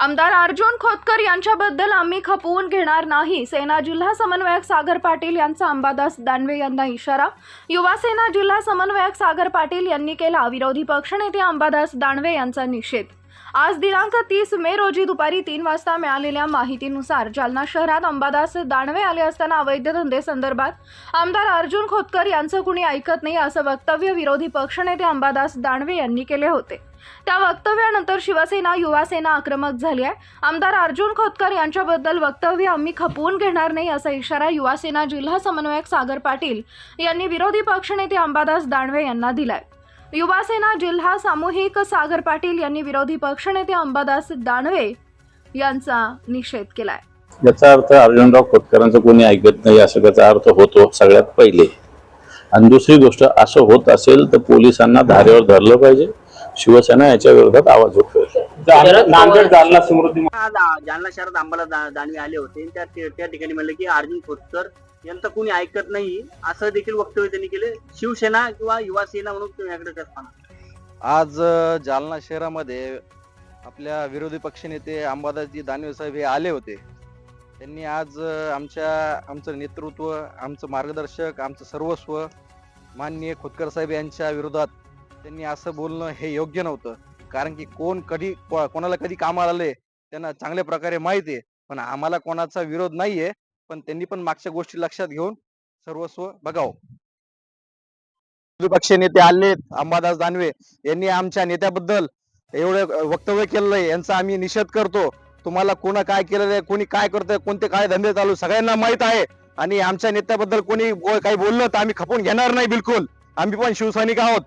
आमदार अर्जुन खोतकर यांच्याबद्दल आम्ही खपवून घेणार नाही. सेना जिल्हा समन्वयक सागर पाटील यांचा अंबादास दानवे यांना इशारा. युवा सेना जिल्हा समन्वयक सागर पाटील यांनी केला. विरोधी पक्षनेते अंबादास दानवे यांचा निषेध. आज दिनांक तीस मे रोजी दुपारी तीन वाजता मिळालेल्या माहितीनुसार जालना शहरात अंबादास दानवे आले असताना अवैध धंदे संदर्भात आमदार अर्जुन खोतकर यांचं कुणी ऐकत नाही असं वक्तव्य विरोधी पक्षनेते अंबादास दानवे यांनी केले होते. त्या वक्तव्यानंतर शिवसेना युवासेना आक्रमक झाली आहे. आमदार अर्जुन खोतकर यांच्याबद्दल वक्तव्य आम्ही खपवून घेणार नाही असा इशारा युवासेना जिल्हा समन्वयक सागर पाटील यांनी विरोधी पक्षनेते अंबादास दानवे यांना दिलाय. युवा सेना जिल्हा सामूहिक सागर पाटील यांनी विरोधी पक्षनेते अंबादास दानवे यांचा निषेध केलाय. याचा अर्थ अर्जुनराव खोतकरांचं कोणी ऐकत नाही असं त्याचा अर्थ होतो सगळ्यात पहिले. आणि दुसरी गोष्ट असं होत असेल तर पोलिसांना धारेवर धरलं पाहिजे. शिवसेना याच्या विरोधात आवाज उठवेल नांदेड जालना समृद्धी जालना शहरात आंबाला दानवे आले होते. त्या त्या ठिकाणी म्हणलं की अर्जुन खोतकर यांचं कोणी ऐकत नाही असं देखील वक्तव्य त्यांनी केले. शिवसेना किंवा युवा सेना म्हणून तुम्ही याकडे करताना आज जालना शहरामध्ये आपल्या विरोधी पक्षनेते अंबादासजी दानवे साहेब हे आले होते. त्यांनी आज आमच्या आमचं नेतृत्व आमचं मार्गदर्शक आमचं सर्वस्व माननीय खोतकर साहेब यांच्या विरोधात त्यांनी असं बोलणं हे योग्य नव्हतं. कारण की कोण कधी कोणाला कधी कामाला आले त्यांना चांगल्या प्रकारे माहिती आहे. पण आम्हाला कोणाचा विरोध नाहीये. पण त्यांनी पण मागच्या गोष्टी लक्षात घेऊन सर्वस्व बघावं. विरोधी नेते आले अंबादास दानवे यांनी आमच्या नेत्याबद्दल एवढं वक्तव्य केलेलं आहे यांचा आम्ही निषेध करतो. तुम्हाला कोणा काय केलेलं आहे कोणी काय करतंय कोणते काय धंदे चालू सगळ्यांना माहीत आहे. आणि आमच्या नेत्याबद्दल कोणी काही बोललं तर आम्ही खपून घेणार नाही बिलकुल. आम्ही पण शिवसैनिक आहोत.